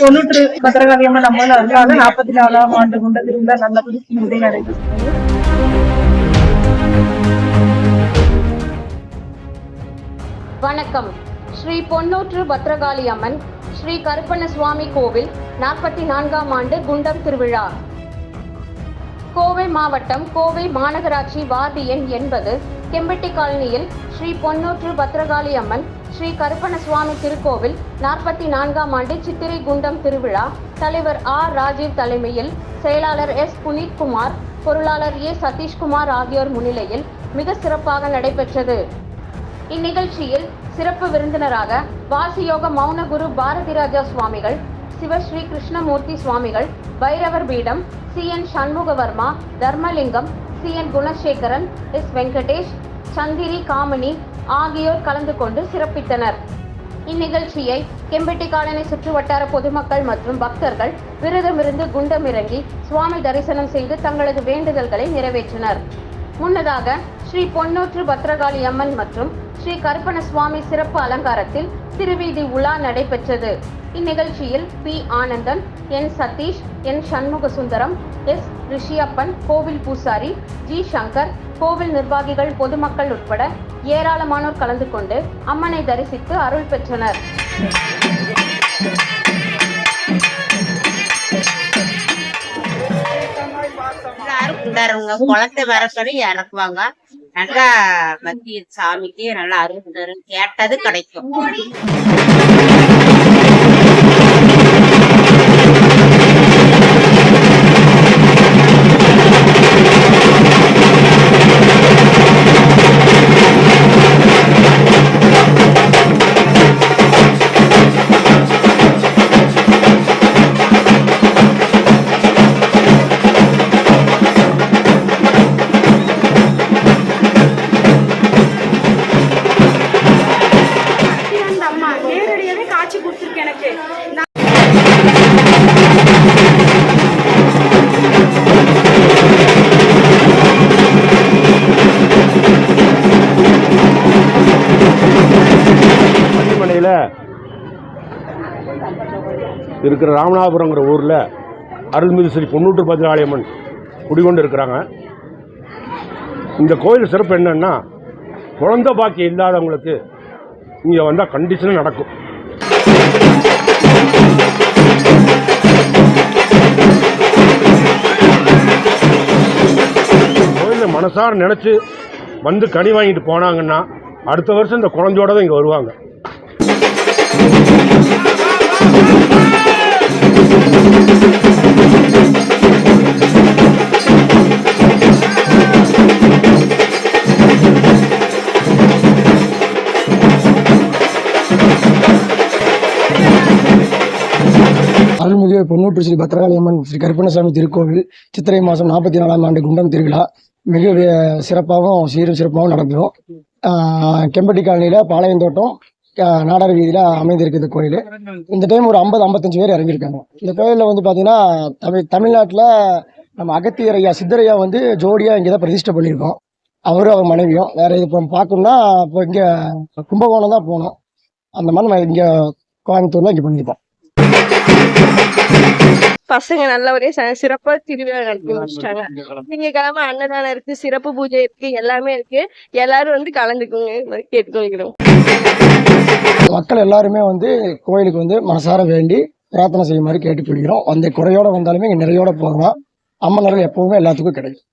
தொண்ணூற்று பத்திரகாளியம்மன் அம்மன் அருளால நாற்பத்தி நாலாம் ஆண்டு கொண்ட திருவிழா நல்லபடி முறை நடைபெற்றது வணக்கம். ஸ்ரீ பொன்னூற்று பத்ரகாளி அம்மன் ஸ்ரீ கருப்பண்ண சுவாமி கோவில் நாற்பத்தி நான்காம் ஆண்டு குண்டம் திருவிழா. கோவை மாவட்டம் கோவை மாநகராட்சி வார்டு எண் எண்பது கெம்பட்டி காலனியில் ஸ்ரீ பொன்னூற்று பத்ரகாளி அம்மன் ஸ்ரீ கருப்பண சுவாமி திருக்கோவில் நாற்பத்தி நான்காம் ஆண்டு சித்திரை குண்டம் திருவிழா தலைவர் ஆர். ராஜீவ் தலைமையில் செயலாளர் எஸ். புனித்குமார் பொருளாளர் ஏ. சதீஷ்குமார் ஆகியோர் முன்னிலையில் மிக சிறப்பாக நடைபெற்றது. இந்நிகழ்ச்சியில் சிறப்பு விருந்தினராக வாசியோக மௌனகுரு பாரதி ராஜா சுவாமிகள் சிவஸ்ரீ கிருஷ்ணமூர்த்தி சுவாமிகள் பைரவர் பீடம் C. N. Shanmugavarma Dharmalingam C N Gunasekaran S. Venkatesh Chandri Kamini ஆகியோர் கலந்து கொண்டு சிறப்பித்தனர். இந்நிகழ்ச்சியை கெம்பெட்டி காலனை சுற்றுவட்டார பொதுமக்கள் மற்றும் பக்தர்கள் விரதமிருந்து குண்டமிறங்கி சுவாமி தரிசனம் செய்து தங்களது வேண்டுதல்களை நிறைவேற்றினர். முன்னதாக ஸ்ரீ பொன்னூற்று பத்ரகாளி அம்மன் மற்றும் ஸ்ரீ கருப்பண சுவாமி சிறப்பு அலங்காரத்தில் திருவீதி உலா நடைபெற்றது. இந்நிகழ்ச்சியில் P. Anandan N. Sathish N. Shanmuga Sundaram S. Rishiyappan கோவில் பூசாரி ஜி. சங்கர் கோவில் நிர்வாகிகள் பொதுமக்கள் உட்பட ஏராளமானோர் கலந்து கொண்டு அம்மனை தரிசித்து அருள் பெற்றனர். எல்லாரும் குளத்தை வர சொல்லி இறக்குவாங்க. நல்லா பக்தி சாமிக்கு நல்லா அருள் தரும் கேட்டது கிடைக்கும். பள்ளிமனையில் இருக்கிற ராமநாதபுரங்கிற ஊரில் அருள்மிகு ஸ்ரீ பொன்னூற்று பதினாலயம்மன் குடிகொண்டு இருக்கிறாங்க இந்த கோயில் சிறப்பு என்னன்னா குழந்த பாக்கியம் இல்லாதவங்களுக்கு இங்கே வந்தால் கண்டிஷனாக நடக்கும். கோயிலில் மனசார நினச்சி வந்து கனி வாங்கிட்டு போனாங்கன்னா அடுத்த வருஷம் இந்த குழந்தையோட தான் இங்கே வருவாங்க. அருள்மிகு பொன்னூற்று ஸ்ரீ பத்ரகாளியம்மன் ஸ்ரீ கருப்பணசாமி திருக்கோவில் சித்திரை மாதம் நாற்பத்தி நாலாம் ஆண்டு குண்டம் திருவிழா. மிக சிறப்பாகவும் சீரும் சிறப்பாகவும் நடக்கும் கெம்பட்டி காலனியில் பாளையந்தோட்டம் நாடார் வீதியில் அமைந்திருக்கு இந்த கோயில். இந்த டைம் ஒரு ஐம்பது ஐம்பத்தஞ்சு பேர் இறங்கியிருக்காங்க. இந்த கோயிலில் வந்து பார்த்தீங்கன்னா தமிழ் தமிழ்நாட்டில் நம்ம அகத்தியரையா சித்தரையா வந்து ஜோடியாக இங்கே தான் பிரதிஷ்டை பண்ணியிருக்கோம். அவரும் அவர் மனைவியும். வேறு இது இப்போ பார்க்கணும்னா இப்போ இங்கே கும்பகோணம் தான் போகணும். அந்த மாதிரி நம்ம இங்கே கோயம்புத்தூர்லாம் இங்கே பண்ணியிருக்கோம். பசங்க நல்ல ச- சிறப்பா திருவிழா நடத்தி முடிச்சிட்டாங்க. திங்கக்கிழமை அன்னதானம் இருக்கு சிறப்பு பூஜை இருக்கு எல்லாமே இருக்கு. எல்லாரும் வந்து கலந்துக்குங்க. கேட்டுக்கொள்கிறோம். மக்கள் எல்லாருமே வந்து கோயிலுக்கு வந்து மனசார வேண்டி பிரார்த்தனை செய்யுமாறு கேட்டுக்கொள்கிறோம். அந்த குறையோடு வந்தாலுமே இங்கே நிறையோட போகலாம். அம்மன் எப்பவுமே எல்லாத்துக்கும் கிடைக்கும்.